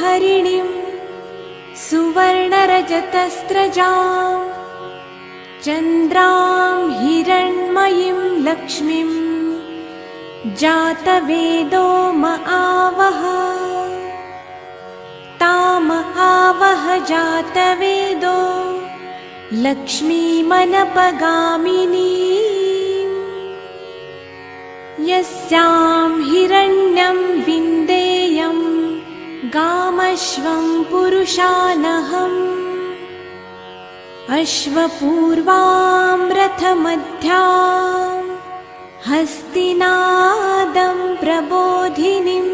हरिणीं सुवर्णरजतस्रजां चन्द्रां हिरण्मयीं लक्ष्मीं ताम आवह जातवेदो लक्ष्मीमनपगामिनी यस्यां हिरण्यं पुरुषानहम्। अश्वपूर्वां रथमध्यां हस्तिनादं प्रबोधिनीम्।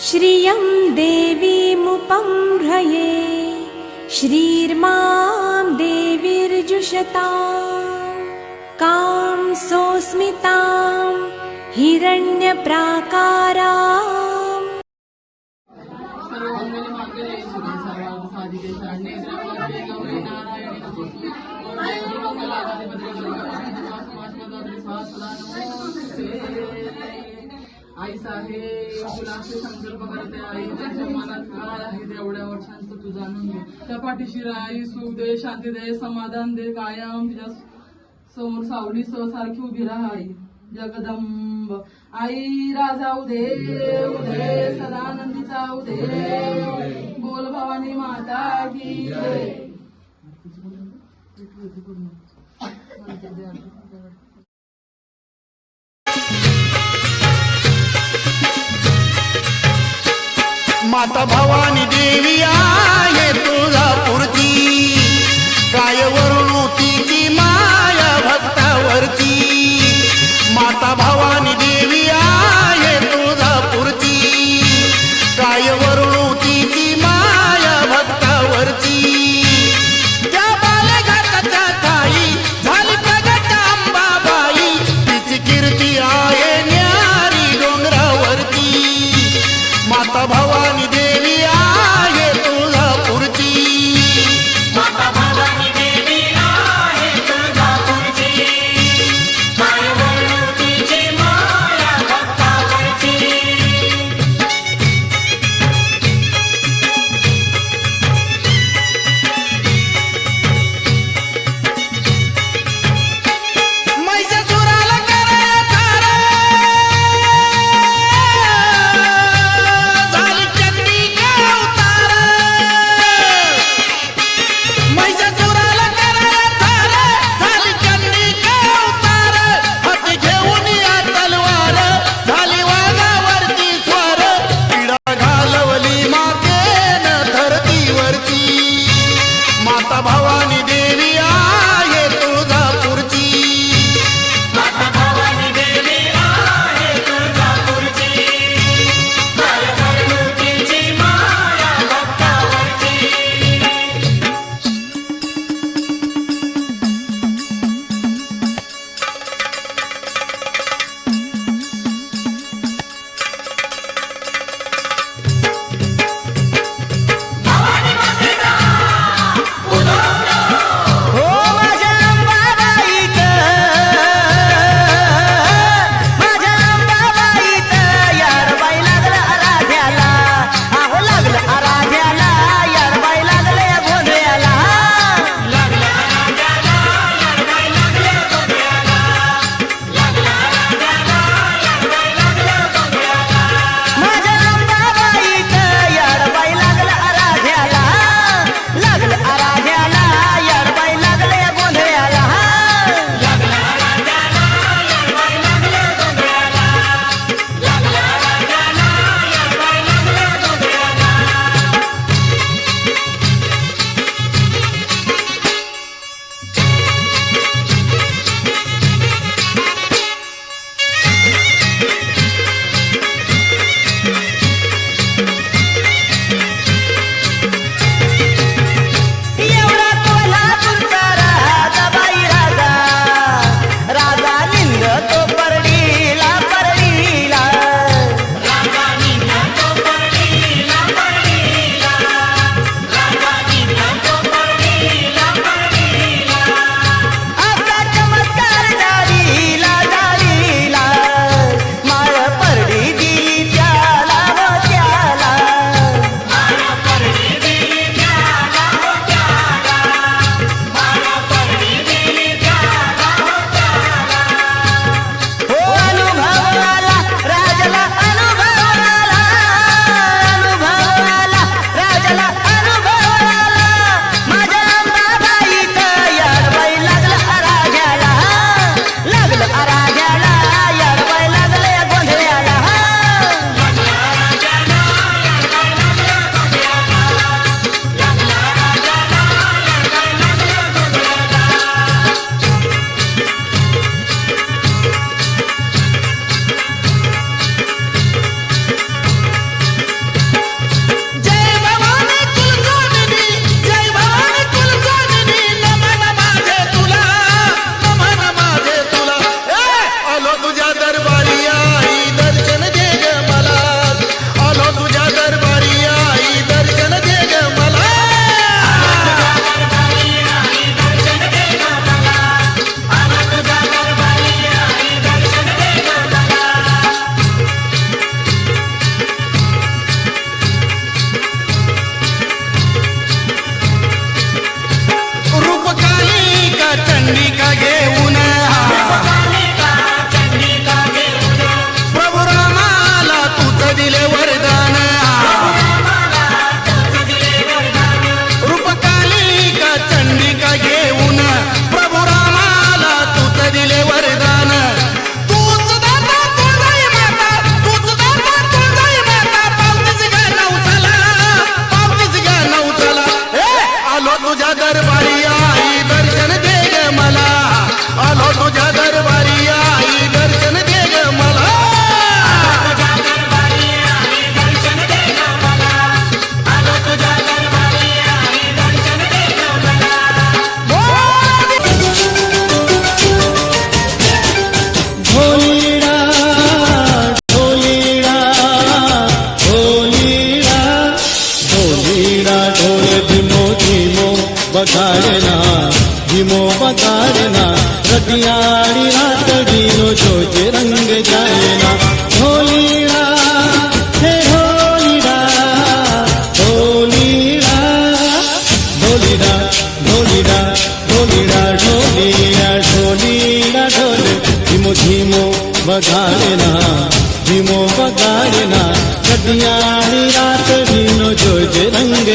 श्रियं देवीमुपं ह्रये। श्रीर्मां देवीर्जुषता कां सोऽस्मितां हिरण्यप्राकाराम् आई साहेब तुला असे संकल्प करते आई त्यांच्या मनात काय आहे तेवढ्या वर्षांचं तू जाणून घे त्या पाठीशी आई सुख दे शांती दे समाधान दे कायम तुझ्या समोर सावली सारखी उभी राहा आई जगदंब आई राजा उदे उदे सदानंदीचा उदे. बोल भवानी माता की माता भवानी देवी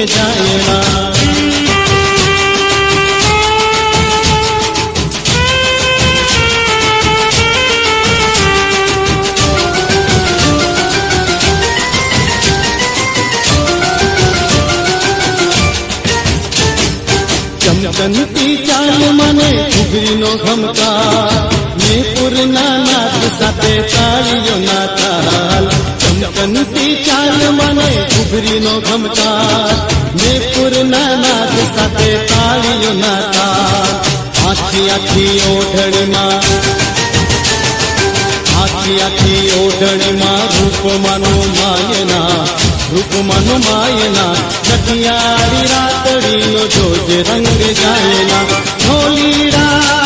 जाए ना चमकनती चाल मने उगरीनो घमका। ने पुरना नाथ साथे तालियो नाताल। ચમકનતી ચાલ મને ઘૂઘરીનો ઘમકાર ને પૂરના નાદ સાથે તાળીઓ નાતા આખી આખી ઓઢણીમાં આખી આખી ઓઢણીમાં રૂપમાનું માયના રૂપમાનું માયના જટિયાળી રાતડીનો જોજે રંગ જાયના ઢોલીડા